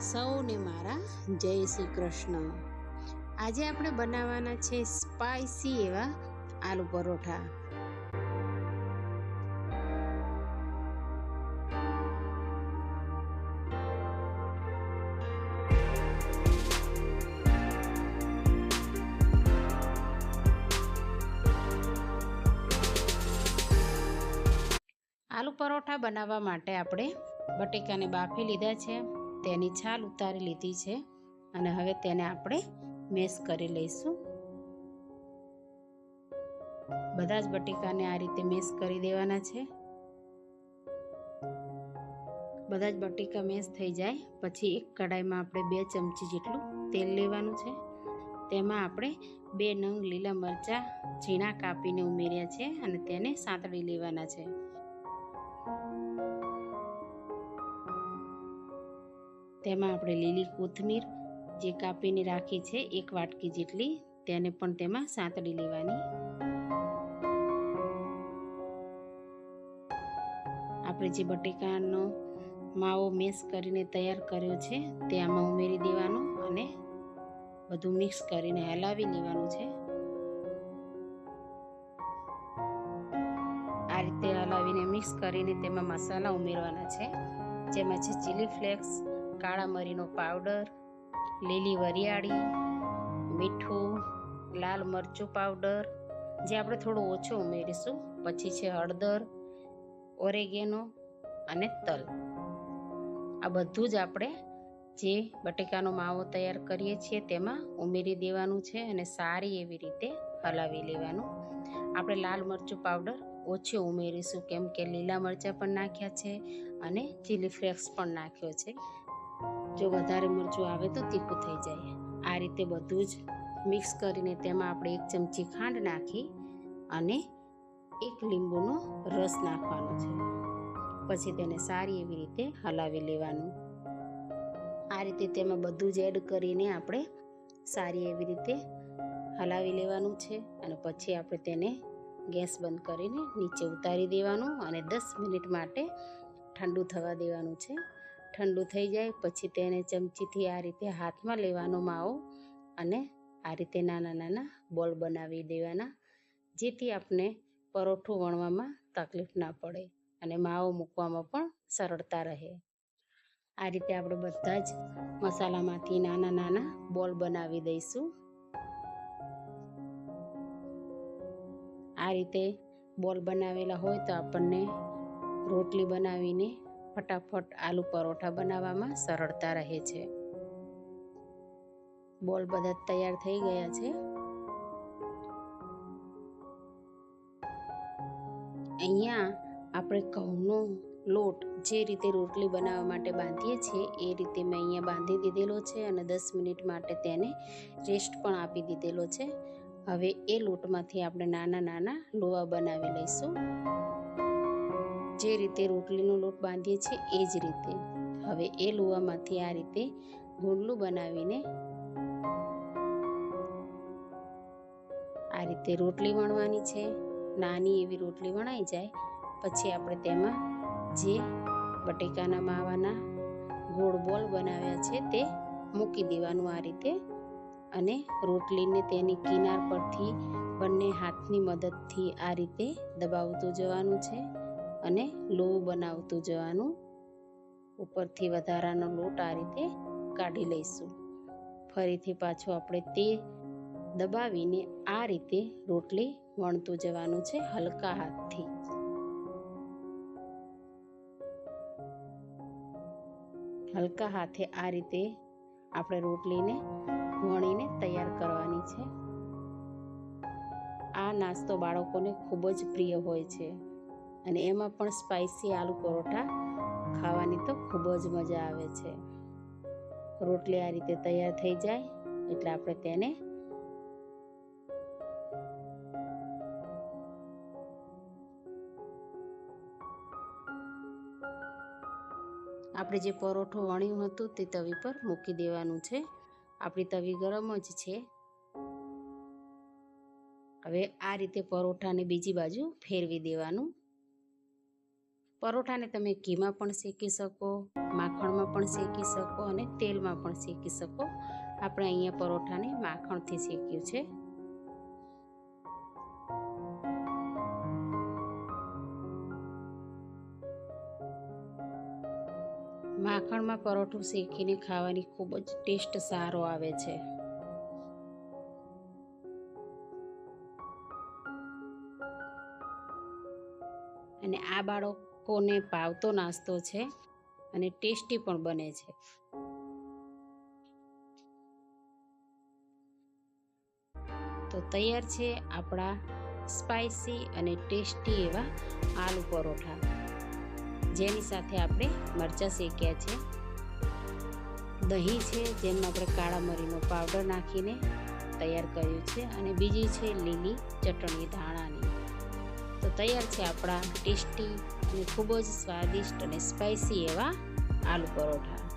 સૌને મારા જય શ્રી કૃષ્ણ. આજે આપણે બનાવવાના છે સ્પાઇસી એવા આલુ પરોઠા. આલુ પરોઠા બનાવવા માટે આપણે બટેકાને બાફી લીધા છે. તેની છાલ ઉતારી લીધી છે અને હવે તેને આપણે મેશ કરી લઈશું. બધા જ બટેકાને આ રીતે મેશ કરી દેવાના છે. બધા જ બટેકા મેશ થઈ જાય, પછી એક કડાઈમાં આપણે બે ચમચી જેટલું તેલ લેવાનું છે. તેમાં આપણે બે નંગ લીલા મરચાં ઝીણા કાપીને ઉમેર્યા છે અને તેને સાંતળી લેવાના છે. તેમાં આપણે લીલી કોથમીર જે કાપીને રાખી છે, એક વાટકી જેટલી, તેને પણ તેમાં સાંતળી લેવાની. આપણે જે બટેકાનો માવો મેશ કરીને તૈયાર કર્યો છે, તે આમાં ઉમેરી દેવાનો અને બધું મિક્સ કરીને હલાવી લેવાનું છે. આ રીતે હલાવીને મિક્સ કરીને તેમાં મસાલા ઉમેરવાના છે, જેમાં છે ચીલી ફ્લેક્સ કાળા મરીનો પાવડર, લીલી વરિયાળી, મીઠું, લાલ મરચું પાવડર, જે આપણે થોડો ઓછો ઉમેરીશું. પછી છે હળદર, ઓરેગેનો અને તલ. આ બધું જ આપણે જે બટેકાનો માવો તૈયાર કરીએ છીએ તેમાં ઉમેરી દેવાનું છે અને સારી એવી રીતે હલાવી લેવાનું. આપણે લાલ મરચું પાવડર ઓછો ઉમેરીશું, કેમ કે લીલા મરચાં પણ નાખ્યા છે અને ચીલી ફ્લેક્સ પણ નાખ્યો છે. જો વધારે મરચું આવે તો તીખું થઈ જાય. આ રીતે બધું જ મિક્સ કરીને તેમાં આપણે એક ચમચી ખાંડ નાખી અને એક લીંબુનો રસ નાખવાનો છે. પછી તેને સારી એવી રીતે હલાવી લેવાનું. આ રીતે તેમાં બધું જ એડ કરીને આપણે સારી એવી રીતે હલાવી લેવાનું છે અને પછી આપણે તેને ગેસ બંધ કરીને નીચે ઉતારી દેવાનું અને દસ મિનિટ માટે ઠંડુ થવા દેવાનું છે. ઠંડુ થઈ જાય, પછી તેને ચમચીથી આ રીતે હાથમાં લેવાનો માવો અને આ રીતે નાના નાના બોલ બનાવી દેવાના, જેથી આપણે પરોઠું વણવામાં તકલીફ ના પડે અને માવો મૂકવામાં પણ સરળતા રહે. આ રીતે આપણે બધા જ મસાલામાંથી નાના નાના બોલ બનાવી દઈશું. આ રીતે બોલ બનાવેલા હોય તો આપણને રોટલી બનાવીને ફટાફટ આલુ પરોઠા બનાવવામાં સરળતા રહે છે. બોલ બધા તૈયાર થઈ ગયા છે? અહીંયા આપણે ઘઉંનો લોટ જે રીતે રોટલી બનાવવા માટે બાંધીએ છીએ, એ રીતે મેં અહીંયા બાંધી દીધેલો છે અને દસ મિનિટ માટે તેને રેસ્ટ પણ આપી દીધેલો છે. હવે એ લોટમાંથી આપણે નાના નાના લોવા બનાવી લઈશું. જે રીતે રોટલીનો લોટ બાંધીએ છીએ, એ જ રીતે. હવે એ લુવામાંથી આ રીતે ગુંડલું બનાવીને આ રીતે રોટલી વણવાની છે. નાની એવી રોટલી વણાઈ જાય, પછી આપણે તેમાં જે બટેકાના માવાના ગોળ બોલ બનાવ્યા છે તે મૂકી દેવાનું આ રીતે અને રોટલીને તેની કિનાર પરથી બંને હાથની મદદથી આ રીતે દબાવતું જવાનું છે. અને લોહ બનાવતું જવાનું ઉપરથી વધારાનો લોટ આ રીતે કાઢી લઈશું. ફરીથી પાછું આપણે તે દબાવીને આ રીતે રોટલી વણતું જવાનું છે હલકા હાથથી. હલકા હાથે આ રીતે આપણે રોટલીને વણીને તૈયાર કરવાની છે. આ નાસ્તો બાળકોને ખૂબ જ પ્રિય હોય છે. અને એમાં પણ સ્પાઇસી આલુ પરોઠા ખાવાની તો ખૂબ જ મજા આવે છે. રોટલી આ રીતે તૈયાર થઈ જાય, એટલે આપણે તેને આપણે જે પરોઠો વણ્યું હતું તે તવી પર મૂકી દેવાનું છે. આપણી તવી ગરમ જ છે. હવે આ રીતે પરોઠાને બીજી બાજુ ફેરવી દેવાનું. પરોઠાને તમે ઘીમાં પણ શેકી શકો, માખણમાં પણ શેકી શકો અને તેલમાં પણ શેકી શકો. આપણે અહીંયા પરોઠાને માખણથી શેક્યું છે. માખણમાં પરોઠું શેકીને ખાવાની ખૂબ જ ટેસ્ટ સારો આવે છે. અને આ બાળકોને પાવતો નાસ્તો છે અને ટેસ્ટી પણ બને છે. તો તૈયાર છે આપણા સ્પાઇસી અને ટેસ્ટી એવા આલુ પરોઠા. જેની સાથે આપણે મરચાં શેક્યા છે. દહીં છે, જેમાં આપણે કાળા મરીનો પાવડર નાખીને તૈયાર કર્યું છે અને બીજી છે લીલી ચટણી ધાણાની. તો તૈયાર છે આપણા ટેસ્ટી અને ખૂબ જ સ્વાદિષ્ટ અને સ્પાઇસી એવા આલુ પરોઠા.